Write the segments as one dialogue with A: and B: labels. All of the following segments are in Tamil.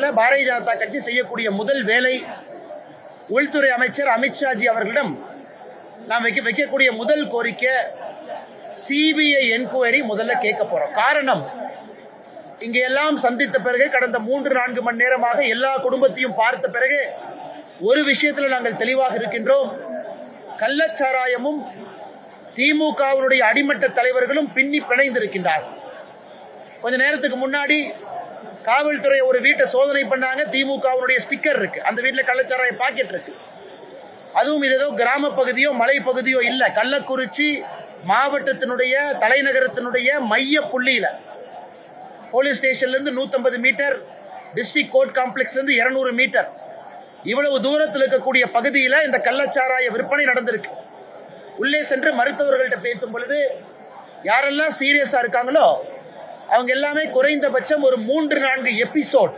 A: நேரத்தில் பாரதிய ஜனதா கட்சி செய்யக்கூடிய முதல் வேலை உள்துறை அமைச்சர் அமித்ஷாஜி அவர்களிடம் நாம் வைக்க வைக்கக்கூடிய முதல் கோரிக்கை சிபிஐ என்கொயரி முதல்ல கேட்க போகிறோம் காரணம் இங்கே எல்லாம் சந்தித்த பிறகு கடந்த மூன்று நான்கு மணி நேரமாக எல்லா குடும்பத்தையும் பார்த்த பிறகு ஒரு விஷயத்தில் நாங்கள் தெளிவாக இருக்கின்றோம். கள்ளச்சாராயமும் திமுகவினுடைய அடிமட்ட தலைவர்களும் பின்னி பிணைந்திருக்கின்றார்கள். கொஞ்ச நேரத்துக்கு முன்னாடி காவல்துறை ஒரு வீட்டை சோதனை பண்ணாங்க. திமுகவுடைய ஸ்டிக்கர் இருக்கு. அந்த வீட்டில் கள்ளச்சாராய பாக்கெட் இருக்கு. அதுவும் இது ஏதோ கிராம பகுதியோ மலை பகுதியோ இல்லை. கள்ளக்குறிச்சி மாவட்டத்தினுடைய தலைநகரத்தினுடைய மைய புள்ளியில. போலீஸ் ஸ்டேஷன்லேருந்து நூற்றம்பது மீட்டர் டிஸ்ட்ரிக்ட் கோர்ட் காம்ப்ளெக்ஸ்லேருந்து இரநூறு மீட்டர். இவ்வளவு தூரத்தில் இருக்கக்கூடிய பகுதியில் இந்த கள்ளச்சாராய விற்பனை நடந்திருக்கு. உள்ளே சென்று மருத்துவர்கள்ட்ட பேசும் பொழுது யாரெல்லாம் சீரியஸாக இருக்காங்களோ அவங்க எல்லாமே குறைந்தபட்சம் ஒரு மூன்று நான்கு எபிசோட்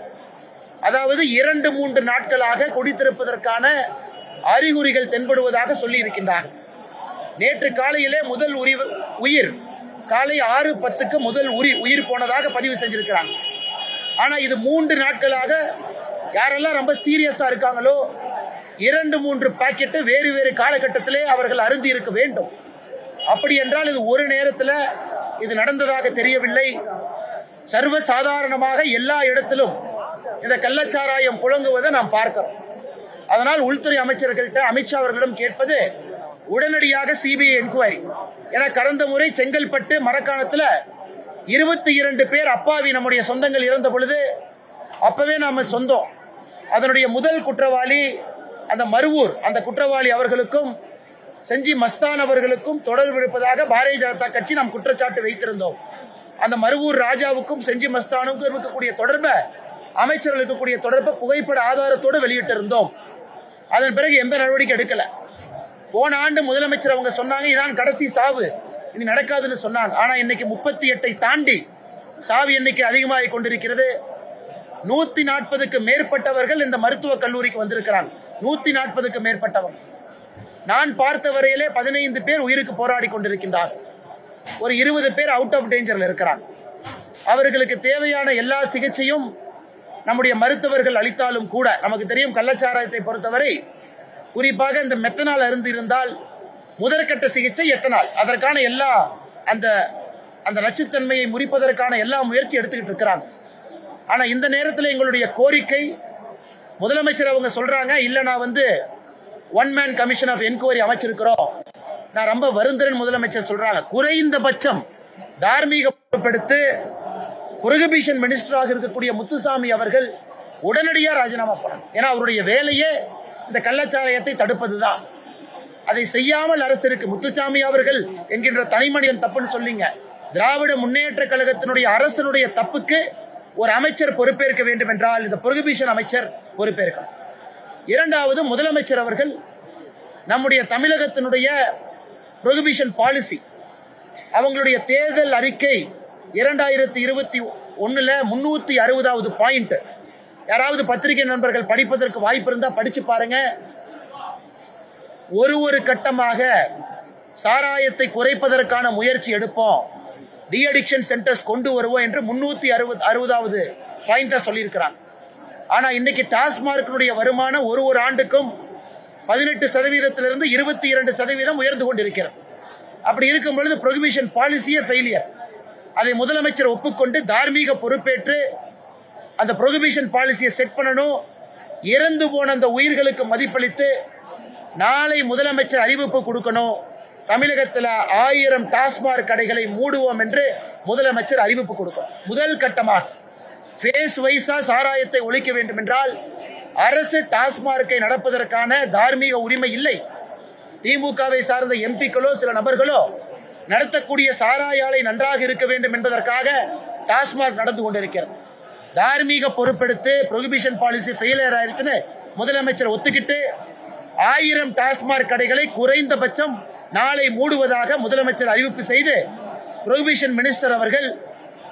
A: அதாவது இரண்டு மூன்று நாட்களாக குடித்திருப்பதற்கான அறிகுறிகள் தென்படுவதாக சொல்லி இருக்கின்றார்கள் நேற்று காலையிலே முதல் உரி உயிர் காலை ஆறு பத்துக்கு முதல் உரி உயிர் போனதாக பதிவு செஞ்சிருக்கிறாங்க. ஆனால் இது மூன்று நாட்களாக யாரெல்லாம் ரொம்ப சீரியஸாக இருக்காங்களோ இரண்டு மூன்று பாக்கெட்டு வேறு வேறு காலகட்டத்திலே அவர்கள் அருந்தி இருக்க வேண்டும். அப்படி என்றால் இது ஒரு நேரத்தில் இது நடந்ததாக தெரியவில்லை. சர்வ சாதாரணமாக எல்லா இடத்திலும் இந்த கள்ளச்சாராயம் புழங்குவதை நாம் பார்க்கிறோம். அதனால் உள்துறை அமைச்சர்கள்ட்ட அமித்ஷா அவர்களிடம் கேட்பது உடனடியாக சிபிஐ என்கொயரி. என கடந்த முறை செங்கல்பட்டு மரக்காணத்தில் இருபத்தி இரண்டு பேர் அப்பாவி நம்முடைய சொந்தங்கள் இறந்த பொழுது அப்பவே நாம் சொந்தம். அதனுடைய முதல் குற்றவாளி அந்த மருவூர் அந்த குற்றவாளி அவர்களுக்கும் செஞ்சி மஸ்தான் அவர்களுக்கும் தொடர்பு இருப்பதாக பாரதிய ஜனதா கட்சி நாம் குற்றச்சாட்டு வைத்திருந்தோம். அந்த மருவூர் ராஜாவுக்கும் செஞ்சி மஸ்தானுக்கும் இருக்கக்கூடிய தொடர்பை அமைச்சர்கள் இருக்கக்கூடிய தொடர்பை புகைப்பட ஆதாரத்தோடு வெளியிட்டிருந்தோம். அதன் பிறகு எந்த நடவடிக்கை எடுக்கல. போன ஆண்டு முதலமைச்சர் அவங்க சொன்னாங்க இதான் கடைசி சாவு. இனி நடக்காதுன்னு சொன்னாங்க. ஆனா இன்னைக்கு முப்பத்தி எட்டை தாண்டி சாவு எண்ணிக்கை அதிகமாகி கொண்டிருக்கிறது. நூத்தி நாற்பதுக்கு மேற்பட்டவர்கள் இந்த மருத்துவக் கல்லூரிக்கு வந்திருக்கிறாங்க. நூத்தி நாற்பதுக்கு மேற்பட்டவர்கள் நான் பார்த்த வரையிலே பதினைந்து பேர் உயிருக்கு போராடி கொண்டிருக்கின்றார். ஒரு இருபது பேர் அவுட் ஆஃப் டேஞ்சரில் இருக்கிறார். அவர்களுக்கு தேவையான எல்லா சிகிச்சையும் நம்முடைய மருத்துவர்கள் அளித்தாலும் கூட நமக்கு தெரியும் கள்ளச்சாராயத்தை பொறுத்தவரை குறிப்பாக இந்த மெத்தனால் அருந்து இருந்தால் முதற்கட்ட சிகிச்சை எத்தனால் அதற்கான எல்லா அந்த அந்த நச்சுத்தன்மையை முறிப்பதற்கான எல்லா முயற்சி எடுத்துக்கிட்டு இருக்கிறாங்க. ஆனால் இந்த நேரத்தில் எங்களுடைய கோரிக்கை முதலமைச்சர் அவங்க சொல்கிறாங்க இல்லை நான் வந்து one man commission of enquiry அமைச்சிருக்கிறோம். நான் ரொம்ப வருந்திரன் முதலமைச்சர் சொல்றாங்க. குறைந்தபட்சம் தார்மீக பொறுப்பெடுத்து புரகபீஷன் மினிஸ்டராக இருக்கக்கூடிய முத்துசாமி அவர்கள் உடனடியாக ராஜினாமா பண்ணணும். ஏன்னா அவருடைய வேலையே இந்த கள்ளச்சாராயத்தை தடுப்பதுதான். அதை செய்யாமல் அரசு இருக்கு முத்துசாமி அவர்கள் என்கின்ற தனிமனிதன் தப்புன்னு சொல்லிங்க. திராவிட முன்னேற்ற கழகத்தினுடைய அரசனுடைய தப்புக்கு ஒரு அமைச்சர் பொறுப்பேற்க வேண்டும் என்றால் இந்த புரகபீஷன் அமைச்சர் பொறுப்பேற்கணும். இரண்டாவது முதலமைச்சர் அவர்கள் நம்முடைய தமிழகத்தினுடைய ப்ரொஹிபிஷன் பாலிசி அவங்களுடைய தேர்தல் அறிக்கை இரண்டாயிரத்தி இருபத்தி ஒன்றில் முன்னூற்றி அறுபதாவது பாயிண்ட் யாராவது பத்திரிகை நண்பர்கள் படிப்பதற்கு வாய்ப்பு இருந்தால் படித்து பாருங்க. ஒரு ஒரு கட்டமாக சாராயத்தை குறைப்பதற்கான முயற்சி எடுப்போம். டி அடிக்ஷன் சென்டர்ஸ் கொண்டு வருவோம் என்று முன்னூற்றி அறுபது அறுபதாவது பாயிண்டாக சொல்லியிருக்கிறாங்க. ஆனா இன்னைக்கு டாஸ்மார்க்கினுடைய வருமானம் ஒரு ஒரு ஆண்டுக்கும் பதினெட்டு சதவீதத்திலிருந்து இருபத்தி இரண்டு சதவீதம் உயர்ந்து கொண்டிருக்கிறது. அப்படி இருக்கும் பொழுது ப்ரொஹிபிஷன் பாலிசியே ஃபெயிலியர் அதை முதலமைச்சர் ஒப்புக்கொண்டு தார்மீக பொறுப்பேற்று அந்த ப்ரொஹிபிஷன் பாலிசியை செட் பண்ணணும். இறந்து போன அந்த உயிர்களுக்கு மதிப்பளித்து நாளை முதலமைச்சர் அறிவிப்பு கொடுக்கணும். தமிழகத்தில் ஆயிரம் டாஸ்மாக் கடைகளை மூடுவோம் என்று முதலமைச்சர் அறிவிப்பு கொடுக்கணும். முதல் கட்டமாக ஃபேஸ் வைஸா சாராயத்தை ஒழிக்க வேண்டும் என்றால் அரசு டாஸ்மார்க்கை நடப்பதற்கான தார்மீக உரிமை இல்லை. திமுகவை சார்ந்த எம்பிக்களோ சில நபர்களோ நடத்தக்கூடிய சாராய ஆலை நன்றாக இருக்க வேண்டும் என்பதற்காக டாஸ்மாக் நடந்து கொண்டிருக்கிறது. தார்மீக பொறுப்பெடுத்து ப்ரொஹிபிஷன் பாலிசி ஃபெயிலியர் ஆயிருச்சுன்னு முதலமைச்சர் ஒத்துக்கிட்டு ஆயிரம் டாஸ்மாக் கடைகளை குறைந்தபட்சம் நாளை மூடுவதாக முதலமைச்சர் அறிவிப்பு செய்து ப்ரொஹிபிஷன் மினிஸ்டர் அவர்கள்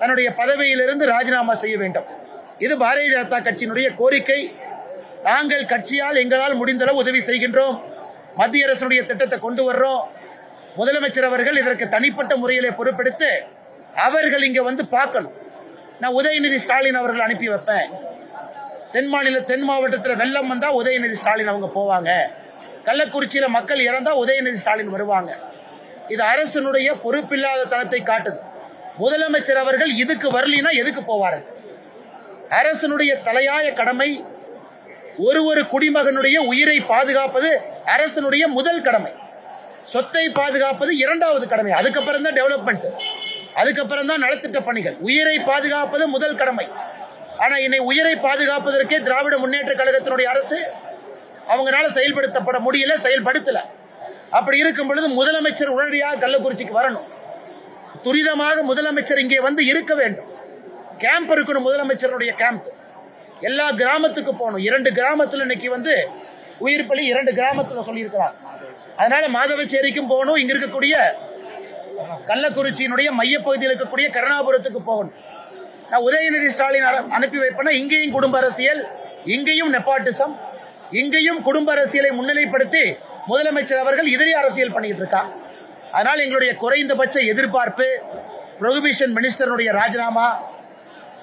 A: தன்னுடைய பதவியிலிருந்து ராஜினாமா செய்ய வேண்டும். இது பாரதிய ஜனதா கட்சியினுடைய கோரிக்கை. நாங்கள் கட்சியால் எங்களால் முடிந்தளவு உதவி செய்கின்றோம். மத்திய அரசுடைய திட்டத்தை கொண்டு வர்றோம். முதலமைச்சர் அவர்கள் இதற்கு தனிப்பட்ட முறையிலே பொறுப்பெடுத்து அவர்கள் இங்கே வந்து பார்க்கணும். நான் உதயநிதி ஸ்டாலின் அவர்கள் அனுப்பி வைப்பேன். தென் மாநில தென் மாவட்டத்தில் வெள்ளம் வந்தால் உதயநிதி ஸ்டாலின் அவங்க போவாங்க. கள்ளக்குறிச்சியில் மக்கள் இறந்தால் உதயநிதி ஸ்டாலின் வருவாங்க. இது அரசனுடைய பொறுப்பில்லாத தனத்தை காட்டுது. முதலமைச்சர் அவர்கள் இதுக்கு வரலினா எதுக்கு போவார்கள் அரசனுடைய தலையாய கடமை ஒரு ஒரு குடிமகனுடைய உயிரை பாதுகாப்பது அரசனுடைய முதல் கடமை. சொத்தை பாதுகாப்பது இரண்டாவது கடமை. அதுக்கப்புறம் தான் டெவலப்மெண்ட் அதுக்கப்புறம் தான் நலத்திட்ட பணிகள். உயிரை பாதுகாப்பது முதல் கடமை. ஆனால் இன்னை உயிரை பாதுகாப்பதற்கே திராவிட முன்னேற்ற கழகத்தினுடைய அரசு அவங்களால செயல்படுத்தப்பட முடியல செயல்படுத்தல. அப்படி இருக்கும் பொழுது முதலமைச்சர் உடனடியாக கள்ளக்குறிச்சிக்கு வரணும். துரிதமாக முதலமைச்சர் இங்கே வந்து இருக்க வேண்டும். கேம்ப் இருக்கணும் முதலமைச்சருடைய கேம்ப் எல்லா கிராமத்துக்கு போகணும். இரண்டு கிராமத்தில் இன்னைக்கு வந்து உயிர் பலி இரண்டு கிராமத்தில் சொல்லியிருக்கிறார். அதனால மாதவச்சேரிக்கும் போகணும் இங்க இருக்கக்கூடிய கள்ளக்குறிச்சியினுடைய மையப்பகுதியில் இருக்கக்கூடிய கருணாபுரத்துக்கு போகணும். நான் உதயநிதி ஸ்டாலின் அனுப்பி வைப்பேன்னா இங்கேயும் குடும்ப அரசியல் இங்கேயும் நெப்பாட்டிசம் இங்கேயும் குடும்ப அரசியலை முன்னிலைப்படுத்தி முதலமைச்சர் அவர்கள் இதே அரசியல் பண்ணிட்டு இருக்கான் அதனால் எங்களுடைய குறைந்தபட்ச எதிர்பார்ப்பு ப்ரொஹிபிஷன் மினிஸ்டருடைய ராஜினாமா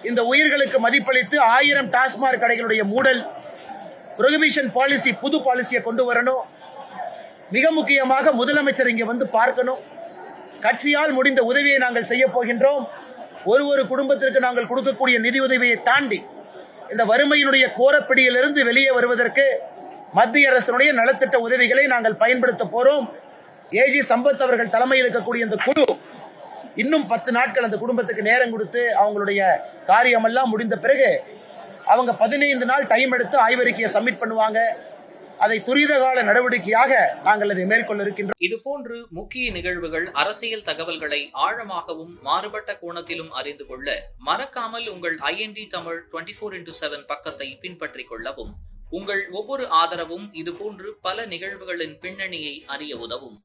A: இந்த உயிர்களுக்கு மதிப்பளித்து ஆயிரம் டாஸ்மாக் கடைகளுடைய மூடல் ப்ரொஹிபிஷன் பாலிசி புது பாலிசியை கொண்டு வரணும். மிக முக்கியமாக முதலமைச்சர் இங்கே வந்து பார்க்கணும். கட்சியால் முடிந்த உதவியை நாங்கள் செய்ய போகின்றோம். ஒரு ஒரு குடும்பத்திற்கு நாங்கள் கொடுக்கக்கூடிய நிதி உதவியை தாண்டி இந்த வறுமையினுடைய கோரப்பிடியிலிருந்து வெளியே வருவதற்கு மத்திய அரசினுடைய நலத்திட்ட உதவிகளை நாங்கள் பயன்படுத்த போகிறோம் ஏஜி சம்பத் அவர்கள் தலைமையில் இருக்கக்கூடிய இந்த குழு இன்னும் பத்து நாட்கள் அந்த குடும்பத்துக்கு நேரம் கொடுத்து அவங்களுடைய காரியமெல்லாம் முடிந்த பிறகு அவங்க பதினைந்து நாள் டைம் எடுத்து ஆய்வறிக்கையை சப்மிட் பண்ணுவாங்க. அதை துரித கால நடவடிக்கையாக நாங்கள் அதை மேற்கொள்ள இருக்கின்றோம்.
B: இதுபோன்று முக்கிய நிகழ்வுகள் அரசியல் தகவல்களை ஆழமாகவும் மாறுபட்ட கோணத்திலும் அறிந்து கொள்ள மறக்காமல் உங்கள் IND Tamil twenty four into seven பக்கத்தை பின்பற்றிக் கொள்ளவும் உங்கள் ஒவ்வொரு ஆதரவும் இதுபோன்று பல நிகழ்வுகளின் பின்னணியை அறிய உதவும்.